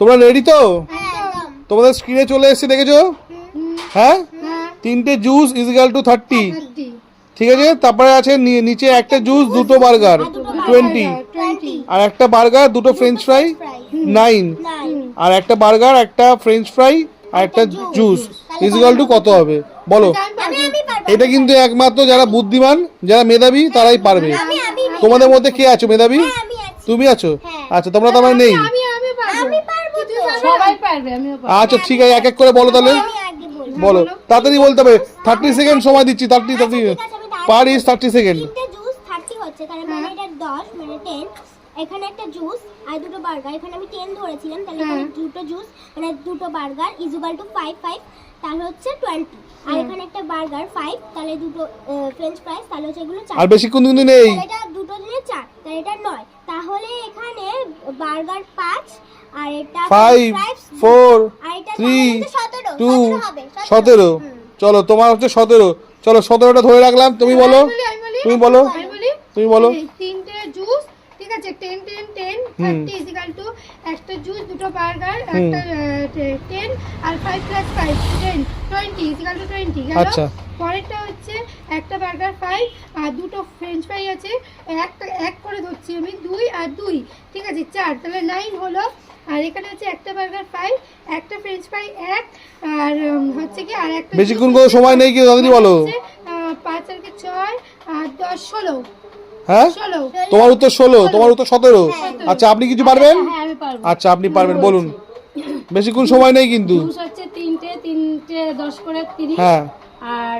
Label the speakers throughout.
Speaker 1: তোমরা রেডি তো? তোমাদের স্ক্রিনে চলে এসেছে দেখেছ? হ্যাঁ? তিনটে juice is equal to thirty ঠিক আছে? তারপরে আছে নিচে একটা জুস দুটো বার্গার টোয়েন্টি আর একটা বার্গার দুটো ফ্রেঞ্চ ফ্রাই নাইন আর একটা বার্গার একটা ফ্রেঞ্চ ফ্রাই আর একটা জুস ইজ ইজিক্যাল টু কত হবে? বলো। এটা কিন্তু একমাত্র যারা বুদ্ধিমান যারা মেধাবী তারাই পারবে। তোমাদের মধ্যে কে আছো মেধাবী?
Speaker 2: হ্যাঁ,
Speaker 1: তুমি আছো?
Speaker 2: হ্যাঁ।
Speaker 1: আচ্ছা তোমরা তো আমার নেই
Speaker 3: আমি আমি পারব
Speaker 2: আমি পারব তো
Speaker 3: সবাই পারবে আমিও পারব
Speaker 1: আচ্ছা ঠিক আছে এক এক করে বলো তাহলে।
Speaker 2: আমি আগে বলব
Speaker 1: বলো। তাড়াতাড়ি বলতে হবে থার্টি সেকেন্ড সময় দিচ্ছি থার্টি থার্টি
Speaker 2: ঠিক আছে, আমি তাড়াতাড়ি
Speaker 1: পার is thirty second
Speaker 2: juice thirty হচ্ছে তাহলে মানে এটা দশ মানে টেন এখানে একটা জুস আর দুটো বার্গার এখানে আমি টেন ধরেছিলাম তাহলে এখানে দুটো জুস মানে দুটো burger equal to five five তাহলে হচ্ছে টোয়েন্টি আর এখানে একটা বার্গার ফাইভ তাহলে দুটো ফ্রেঞ্চ ফ্রাইস তাহলে হচ্ছে এগুলো চার।
Speaker 1: আর বেশিক্ষণ কিন্তু নেই?
Speaker 2: এটা দুটো চার তাহলে এটা নয়। তাহলে এখানে বার্গার পাঁচ আর এটা
Speaker 1: ফাইভ ফোর থ্রি টু সতেরো। চলো তোমার হচ্ছে সতেরো। চলো সতেরোটা ধরে রাখলাম। তুমি বলো। তুমি বলো। তুমি বলো।
Speaker 3: তিনটে জুস ঠিক আছে? Ten ten ten thirty equal to একটা জুস দুটো বার্গার একটা ten R five plus five ten twenty equal to twenty গেল?
Speaker 1: আচ্ছা।
Speaker 3: পরেরটা হচ্ছে একটা বার্গার ফাইভ আর দুটো ফ্রেঞ্চ ফ্রাই আছে। একটা এক করে ধরছি আমি দুই আর দুই ঠিক আছে? চার তাহলে নাইন হলো আর এখানে হচ্ছে একটা বার্গার ফাইভ একটা ফ্রেঞ্চ ফ্রাই এক আর হচ্ছে কি আর একটা
Speaker 1: বেশিক্ষণ কোনো সময় নেই কি দাদি বলো?
Speaker 3: পাঁচ আর কি ছয় আর দশ ষোলো।
Speaker 1: হ্যাঁ? তোমার উত্তর ষোলো তোমার উত্তর সতেরো। আচ্ছা আপনি কিছু পারবেন?
Speaker 3: হ্যাঁ
Speaker 1: আচ্ছা আপনি পারবেন বলুন। বেশিক্ষণ সময় নেই কিন্তু
Speaker 3: জুস হচ্ছে তিনটে তিনটে দশ করে তিরিশ
Speaker 1: হ্যাঁ।
Speaker 3: আর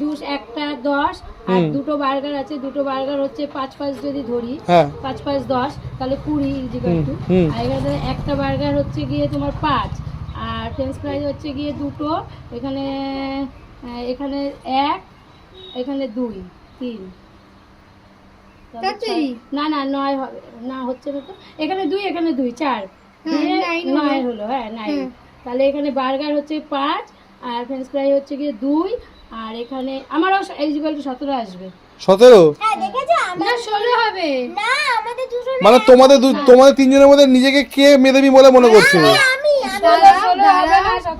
Speaker 3: জুস একটা দশ আর দুটো বার্গার আছে দুটো বার্গার হচ্ছে পাঁচ পাঁচ যদি ধরি
Speaker 1: হ্যাঁ।
Speaker 3: পাঁচ পাঁচ দশ তাহলে কুড়ি ইজিকাল টু আর এখানে একটা বার্গার হচ্ছে গিয়ে তোমার পাঁচ আর ফ্রেঞ্চ ফ্রাইজ হচ্ছে গিয়ে দুটো এখানে এখানে এক এখানে দুই তিন। না না নয় হবে না হচ্ছে না তো। এখানে দুই এখানে দুই চার। নয় হলো হ্যাঁ নাইন। তাহলে এখানে বার্গার হচ্ছে পাঁচ আর ফ্রেঞ্চ ফ্রাই হচ্ছে গিয়ে দুই আর এখানে আমারও ইজিকাল টু সতেরো আসবে।
Speaker 1: সতেরো?
Speaker 2: হ্যাঁ দেখেছ?
Speaker 3: না
Speaker 2: আমরা
Speaker 3: ষোলো হবে।
Speaker 2: না আমাদের দুজন
Speaker 1: মানে তোমাদের তোমাদের তিনজনের মধ্যে নিজেকে কে মেধাবী বলে মনে করছ
Speaker 2: আমি আমি
Speaker 3: ষোলো ষোলো হবে।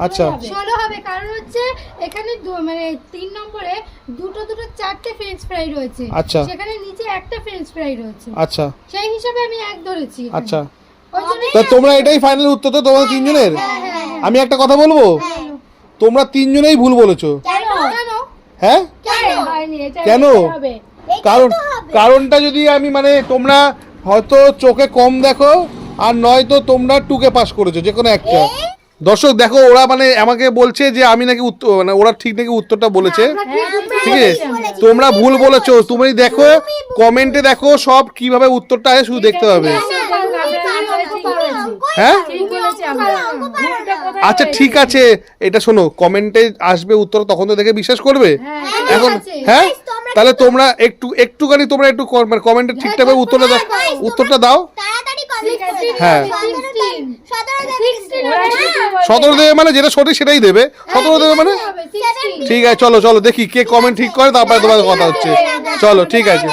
Speaker 1: আচ্ছা।
Speaker 4: ষোলো হবে কারণ হচ্ছে এখানে মানে তিন নম্বরে দুটো দুটো চারটে ফ্রেঞ্চ ফ্রাই রয়েছে।
Speaker 1: আচ্ছা।
Speaker 4: সেখানে নিচে একটা ফ্রেঞ্চ ফ্রাই রয়েছে।
Speaker 1: আচ্ছা।
Speaker 4: সেই হিসাবে আমি এক ধরেছি
Speaker 1: আচ্ছা। তা তোমরা এটাই ফাইনাল উত্তর তো তোমাদের তিনজনের? আমি একটা কথা বলব? তোমরা তিনজনেই ভুল বলেছ।
Speaker 2: কেন?
Speaker 4: কেন?
Speaker 1: হ্যাঁ? কেন? কারণ কারণটা যদি আমি মানে তোমরা হয়তো চোখে কম দেখো আর নয়তো তোমরা টুকে পাস করেছ যে কোনো একটা। দর্শক দেখো ওরা মানে আমাকে বলছে যে আমি নাকি উত্তর মানে ওরা ঠিক নাকি উত্তরটা বলেছে। ঠিক আছে? তোমরা ভুল বলেছ। তুমি দেখো কমেন্টে দেখো সব কীভাবে উত্তরটা আসে শুধু দেখতে হবে। হ্যাঁ।
Speaker 3: ভুলটা কোথায়
Speaker 1: আচ্ছা ঠিক আছে। এটা শোনো কমেন্টে আসবে উত্তর তখন তো দেখে বিশ্বাস করবে। এখন হ্যাঁ? তাহলে তোমরা একটু একটুখানি তোমরা একটু কমেন্টে ঠিকঠাক উত্তরটা দাও। উত্তরটা দাও।
Speaker 2: তাড়াতাড়ি কমেন্ট করো।
Speaker 1: হ্যাঁ। সতেরো দেবে মানে যেটা সঠিক সেটাই দেবে। সতেরো দেবে মানে? ঠিক আছে চলো চলো দেখি কে কমেন্ট ঠিক করে তারপরে তোমার কথা হচ্ছে। চলো ঠিক আছে।